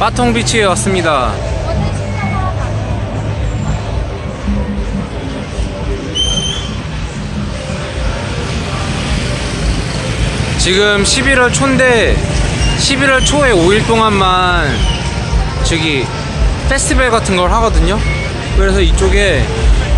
바통 비치에 왔습니다. 지금 11월 초인데 11월 초에 5일 동안만 저기 페스티벌 같은 걸 하거든요. 그래서 이쪽에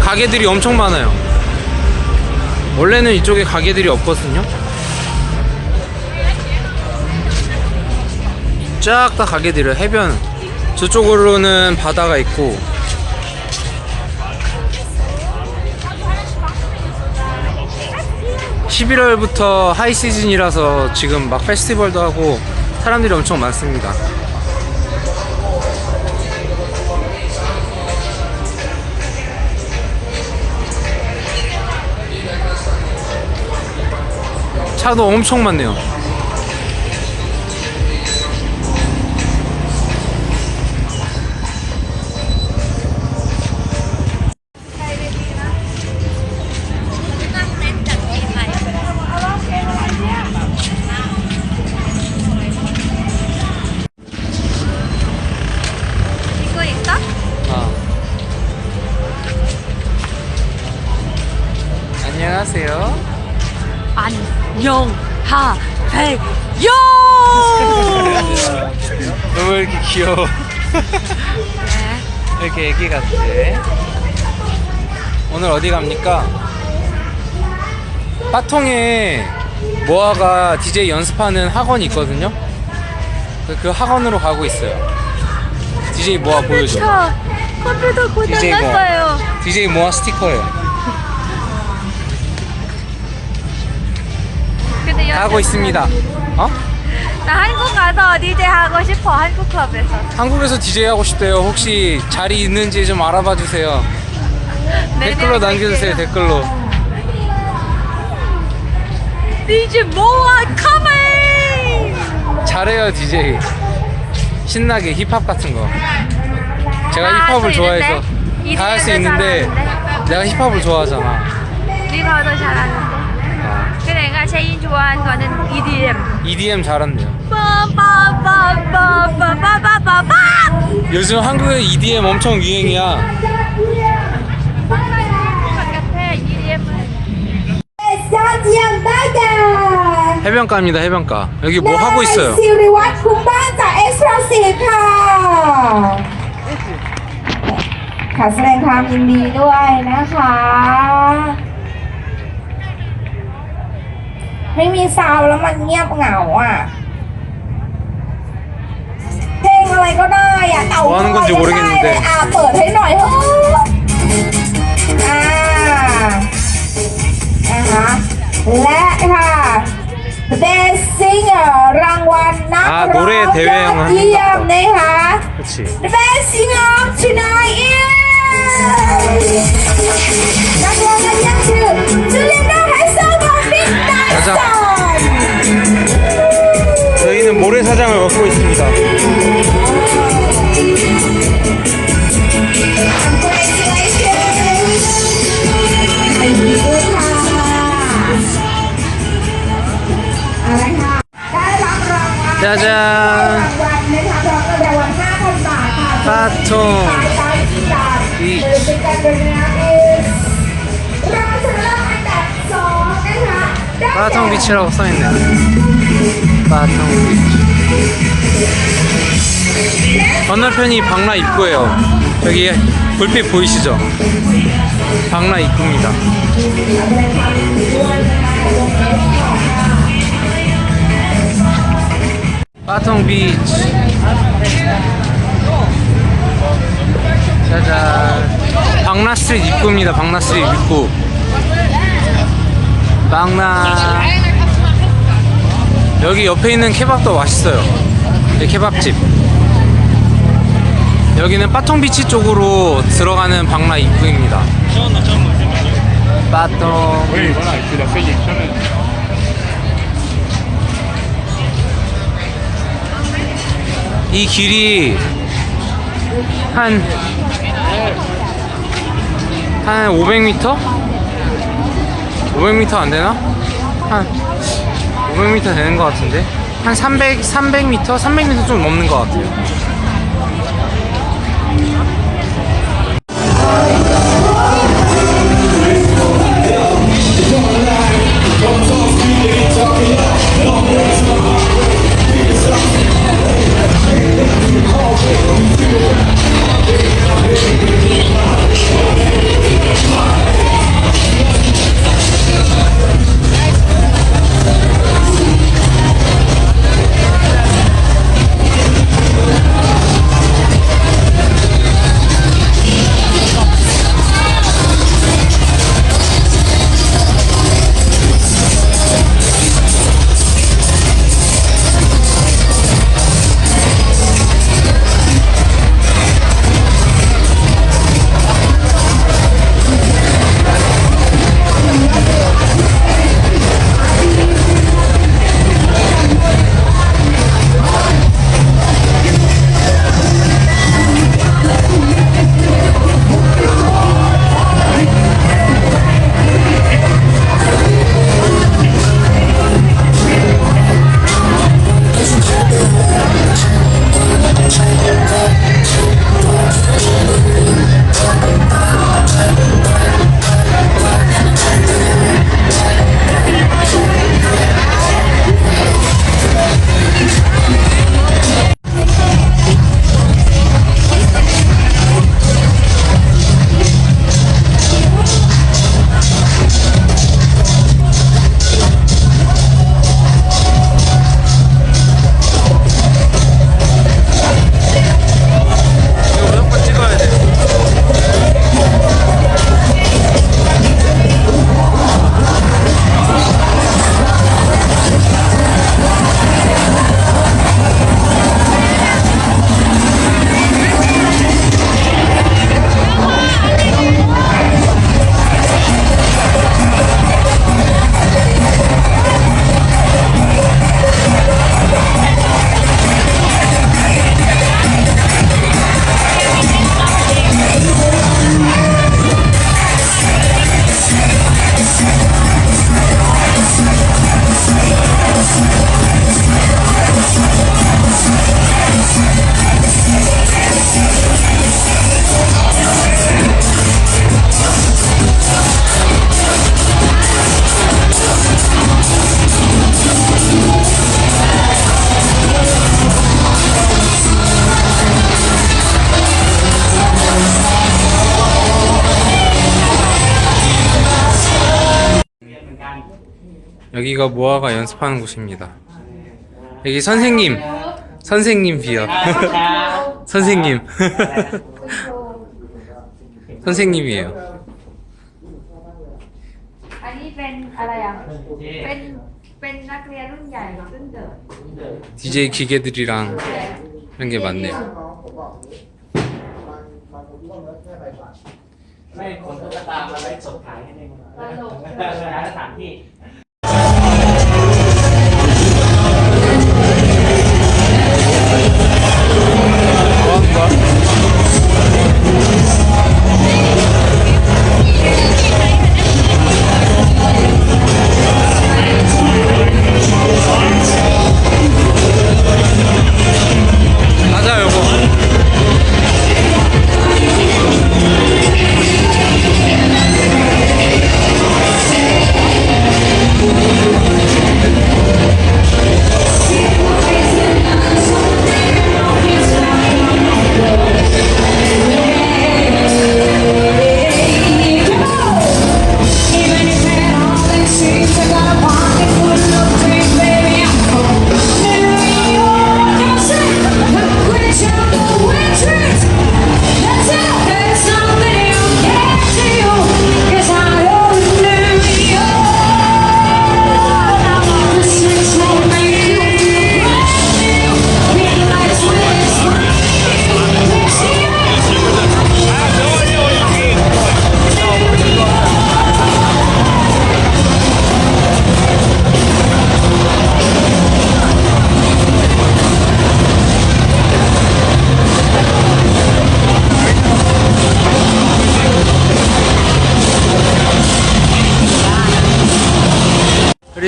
가게들이 엄청 많아요. 원래는 이쪽에 가게들이 없거든요. 쫙 다 가게들을 해변. 저쪽으로는 바다가 있고. (11월부터) 하이 시즌이라서 지금 막 페스티벌도 하고 사람들이 엄청 많습니다. 차도 엄청 많네요 안녕하세요. 너무 이렇게 귀여워. 이렇게 애기 같아. 오늘 어디 갑니까? 빠통에 모아가 DJ 연습하는 학원이 있거든요. 그- 그 학원으로 가고 있어요. DJ 모아 보여줘. 저 컴퓨터 DJ 모아. 고장났어요. DJ 모아 스티커예요. 하고 있습니다. 어? 나 한국 가서 DJ 하고 싶어. 한국 클럽에서. 한국에서 DJ 하고 싶대요. 혹시 자리 있는지 좀 알아봐 주세요. 댓글로 남겨주세요. 댓글로. DJ 모아 coming. 잘해요 DJ. 신나게 힙합 같은 거. 제가 다 힙합을 좋아해서? 다 할 수 있는데? 내가 힙합을 좋아하잖아. 리버도 잘하는데. 아, 근데 내가 제일 좋아하는 거는 EDM. EDM 잘한대요. 빠빠빠빠빠빠빠빠. 요즘 한국에 EDM 엄청 유행이야. 바깥에 EDM을. 해변가입니다. 해변가. 여기 뭐 하고 있어요? สิริวัฒน์คุ้มบ้านจากเอ็กซ์ตร้าสีค่ะขอแสดงความยินดีด้วยนะคะ ไม่มีซาวแล้วมันเงียบเหงาอะ เพลงอะไรก็ได้อะเต่าอะไรก็ได้เลยอะเปิดให้หน่อยเถอะอ่านะคะและค่ะ Best Singer รางวัลนักร้องยอดเยี่ยมนะคะ Best Singer of Tonight นักร้องยอดเยี่ยมคือจูเลียน 모래사장 저희는 모래사장을 먹고 있습니다. 짜잔. 파통. 비치 바통 비치라고 써있네. 바통 비치. 건너편이 방라 입구에요. 여기 불빛 보이시죠? 방라 입구입니다. 바통 비치. 짜잔. 박나스 입구입니다. 박나스 입구. 빵나. 여기 옆에 있는 케밥도 맛있어요. 이 케밥집. 여기는 빠통비치 쪽으로 들어가는 방라 입구입니다. 빠통. 이 길이 한, 한 500m? 500m 안 되나? 한 500m 되는 것 같은데 한 300, 300m? 300m 좀 넘는 것 같아요 여기가 모아가 연습하는 곳입니다. 여기 선생님, 선생님 비어. 선생님. 선생님이에요. อันนี้เป็นอะไรอ่ะ เป็น เป็นนักเรียนรุ่นใหญ่รุ่นเดิม DJ 기계들이랑 이런 게 많네요. ไม่คนตุ๊กตามาไว้สดขายให้ในเมืองสถานที่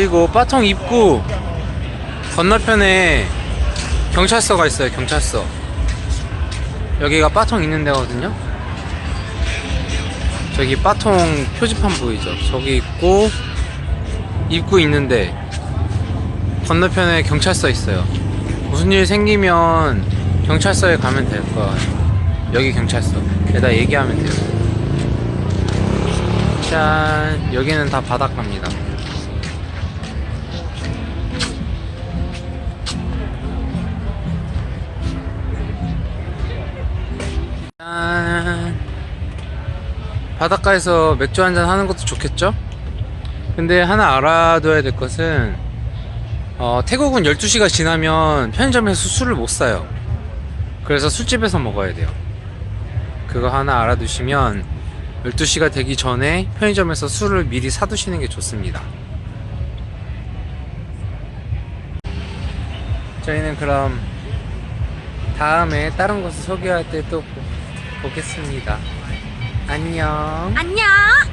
그리고 빠통 입구 건너편에 경찰서가 있어요 경찰서 여기가 빠통 있는 데거든요 저기 빠통 표지판 보이죠? 저기 있고 입구 있는데 건너편에 경찰서 있어요. 무슨 일 생기면 경찰서에 가면 될 거예요. 여기 경찰서. 여기다 얘기하면 돼요. 짠. 여기는 다 바닷가입니다. 바닷가에서 맥주 한잔 하는 것도 좋겠죠? 근데 하나 알아둬야 될 것은 어, 태국은 12시가 지나면 편의점에서 술을 못 사요. 그래서 술집에서 먹어야 돼요. 그거 하나 알아두시면 12시가 되기 전에 편의점에서 술을 미리 사두시는 게 좋습니다. 저희는 그럼 다음에 다른 곳을 소개할 때 또 보겠습니다. 안녕. 안녕.